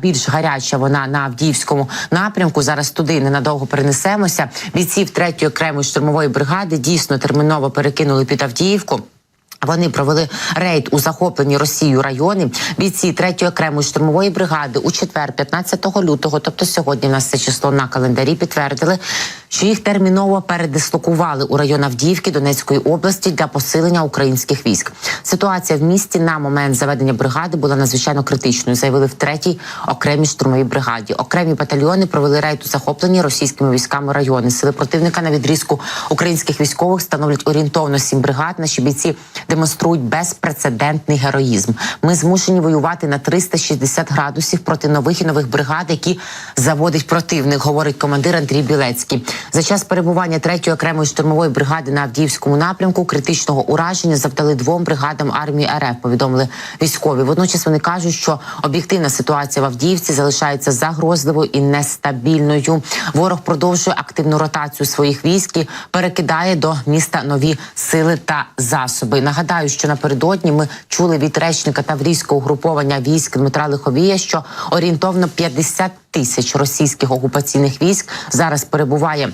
Більш гаряча вона на Авдіївському напрямку. Зараз туди ненадовго перенесемося. Бійців третьої окремої штурмової бригади дійсно терміново перекинули під Авдіївку. Вони провели рейд у захоплені Росією райони. Бійці третьої окремої штурмової бригади у четвер, 15 лютого, тобто сьогодні в нас це число на календарі, підтвердили, що їх терміново передислокували у район Авдіївки Донецької області для посилення українських військ. Ситуація в місті на момент заведення бригади була надзвичайно критичною. Заявили в третій окремій штурмовій бригаді. Окремі батальйони провели рейд у захоплені російськими військами райони. Сили противника на відрізку українських військових становлять орієнтовно сім бригад. Наші бійці демонструють безпрецедентний героїзм. Ми змушені воювати на 360 градусів проти нових і нових бригад, які заводить противник, говорить командир Андрій Білецький. За час перебування третьої окремої штурмової бригади на Авдіївському напрямку критичного ураження завдали двом бригадам армії РФ. Повідомили військові. Водночас вони кажуть, що об'єктивна ситуація в Авдіївці залишається загрозливою і нестабільною. Ворог продовжує активну ротацію своїх військ і перекидає до міста нові сили та засоби. Нагадаю, що напередодні ми чули від речника Таврійського угруповання військ Дмитра Лиховія, що орієнтовно 50 тисяч російських окупаційних військ зараз перебуває.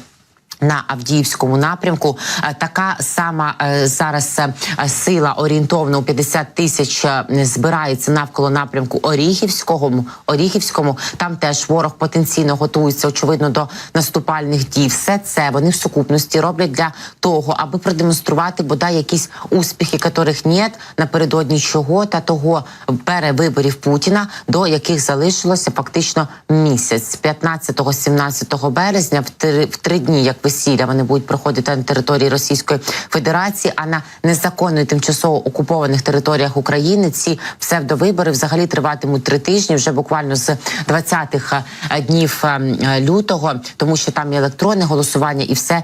На Авдіївському напрямку Е, така сама е, зараз е, сила орієнтовно у 50 тисяч збирається навколо напрямку Оріхівського. Оріхівському там теж ворог потенційно готується очевидно до наступальних дій. Все це вони в сукупності роблять для того, аби продемонструвати бодай якісь успіхи, яких нет напередодні чого та того перевиборів Путіна, до яких залишилося фактично місяць 15-17 березня. В три, в три дні як весілля вони будуть проходити на території Російської Федерації. А на незаконно і тимчасово окупованих територіях України ці псевдовибори взагалі триватимуть три тижні, вже буквально з 20-х е, днів е, лютого, тому що там і електронне голосування, і все.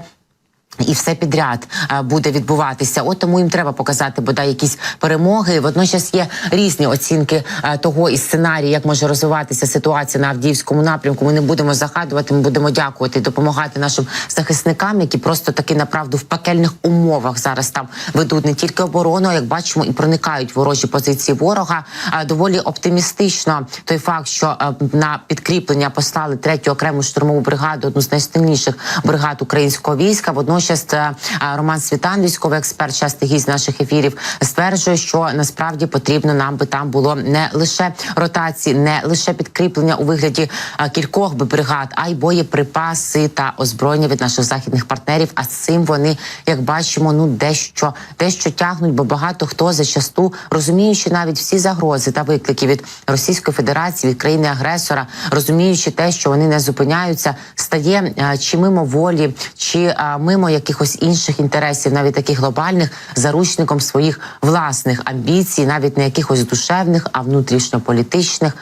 І все підряд е, буде відбуватися. От тому їм треба показати бодай якісь перемоги. Водночас є різні оцінки е, того і сценарії, як може розвиватися ситуація на Авдіївському напрямку. Ми не будемо загадувати. Ми будемо дякувати і допомагати нашим захисникам, які просто таки направду в пекельних умовах зараз там ведуть не тільки оборону, а як бачимо, і проникають ворожі позиції ворога. Доволі оптимістично той факт, що е, на підкріплення послали третю окрему штурмову бригаду, одну з найсильніших бригад українського війська. Водночас е, Роман Світан, військовий експерт, частий гість наших ефірів, стверджує, що насправді потрібно нам би там було не лише ротації, не лише підкріплення у вигляді е, кількох би бригад, а й боєприпаси та озброєння від наших західних партнерів. А з цим вони, як бачимо, ну дещо дещо тягнуть, бо багато хто зачасту розуміючи навіть всі загрози та виклики від Російської Федерації, від країни агресора, розуміючи те, що вони не зупиняються, стає е, чи мимо волі, чи е, мимо якихось інших інтересів, навіть таких глобальних, заручником своїх власних амбіцій, навіть не якихось душевних, а внутрішньополітичних.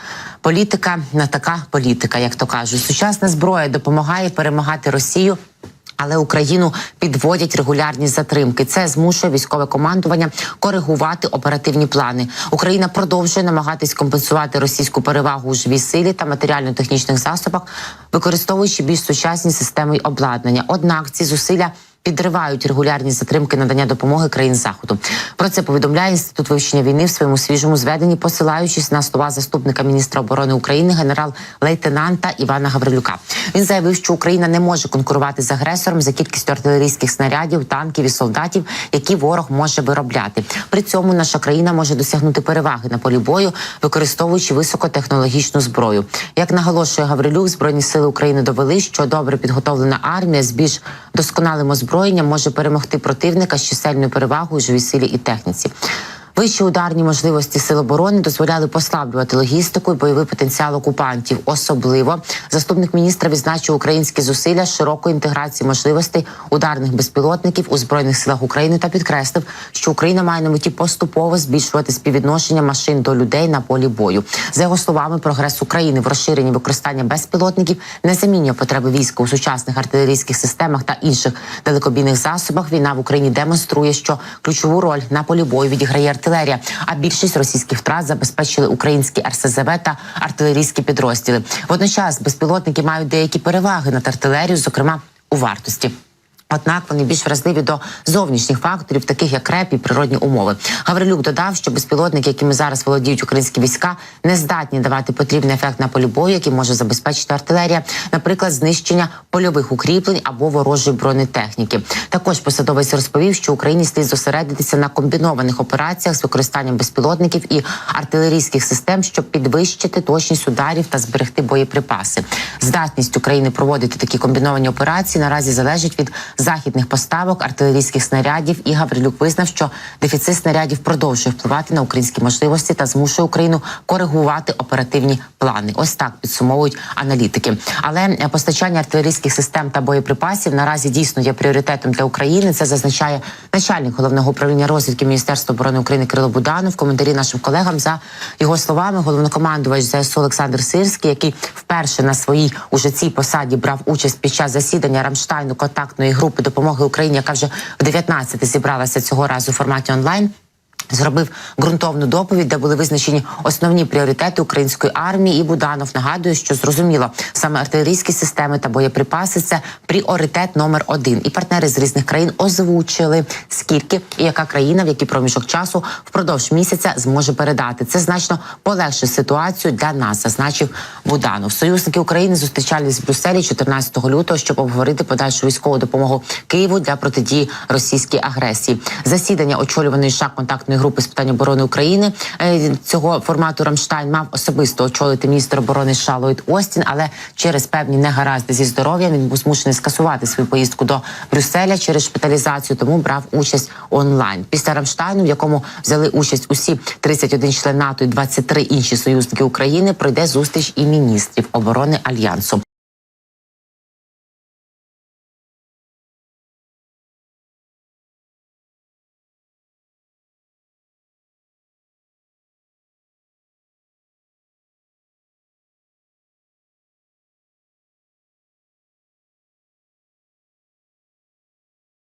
Політика не така політика, як то кажуть. Сучасна зброя допомагає перемагати Росію. Але Україну підводять регулярні затримки. Це змушує військове командування коригувати оперативні плани. Україна продовжує намагатись компенсувати російську перевагу у живій силі та матеріально-технічних засобах, використовуючи більш сучасні системи обладнання. Однак ці зусилля підривають регулярні затримки надання допомоги країн заходу. Про це повідомляє інститут вивчення війни в своєму свіжому зведенні, посилаючись на слова заступника міністра оборони України генерал-лейтенанта Івана Гаврилюка. Він заявив, що Україна не може конкурувати з агресором за кількістю артилерійських снарядів, танків і солдатів, які ворог може виробляти. При цьому наша країна може досягнути переваги на полі бою, використовуючи високотехнологічну зброю. Як наголошує Гаврилюк, збройні сили України довели, що добре підготовлена армія з більш досконалим озброєнням може перемогти противника з чисельною перевагою живій силі і техніці. Вищі ударні можливості сил оборони дозволяли послаблювати логістику і бойовий потенціал окупантів. Особливо заступник міністра відзначив українські зусилля широкої інтеграції можливостей ударних безпілотників у збройних силах України та підкреслив, що Україна має на меті поступово збільшувати співвідношення машин до людей на полі бою. За його словами, прогрес України в розширенні використання безпілотників не замінює потреби війська у сучасних артилерійських системах та інших далекобійних засобах. Війна в Україні демонструє, що ключову роль на полі бою відіграє артилерія, а більшість російських втрат забезпечили українські РСЗВ та артилерійські підрозділи. Водночас безпілотники мають деякі переваги над артилерією, зокрема у вартості. Однак вони більш вразливі до зовнішніх факторів, таких як реп і природні умови. Гаврилюк додав, що безпілотники, якими зараз володіють українські війська, не здатні давати потрібний ефект на полі бою, який може забезпечити артилерія, наприклад, знищення польових укріплень або ворожої бронетехніки. Також посадовець розповів, що Україні слід зосередитися на комбінованих операціях з використанням безпілотників і артилерійських систем, щоб підвищити точність ударів та зберегти боєприпаси. Здатність України проводити такі комбіновані операції наразі залежить від західних поставок артилерійських снарядів. І Гаврилюк визнав, що дефіцит снарядів продовжує впливати на українські можливості та змушує Україну коригувати оперативні плани. Ось так підсумовують аналітики. Але постачання артилерійських систем та боєприпасів наразі дійсно є пріоритетом для України. Це зазначає начальник головного управління розвідки Міністерства оборони України Кирило Буданов. Коментарі нашим колегам за його словами, головнокомандувач ЗСУ Олександр Сирський, який вперше на своїй уже цій посаді брав участь під час засідання Рамштайну контактної групи допомоги Україні, яка вже в 19 зібралася цього разу в форматі онлайн. Зробив ґрунтовну доповідь, де були визначені основні пріоритети української армії. І Буданов нагадує, що зрозуміло саме артилерійські системи та боєприпаси це пріоритет номер один. І партнери з різних країн озвучили скільки і яка країна, в який проміжок часу впродовж місяця зможе передати. Це значно полегшить ситуацію для нас, зазначив Буданов. Союзники України зустрічались в Брюсселі 14 лютого, щоб обговорити подальшу військову допомогу Києву для протидії російській агресії. Засідання очолюваної США контактної групи з питань оборони України е, цього формату Рамштайн мав особисто очолити міністр оборони США Остін, але через певні негаразди зі здоров'ям він був змушений скасувати свою поїздку до Брюсселя через шпиталізацію, тому брав участь онлайн. Після Рамштайну, в якому взяли участь усі 31 член НАТО і 23 інші союзники України, пройде зустріч і міністрів оборони альянсу.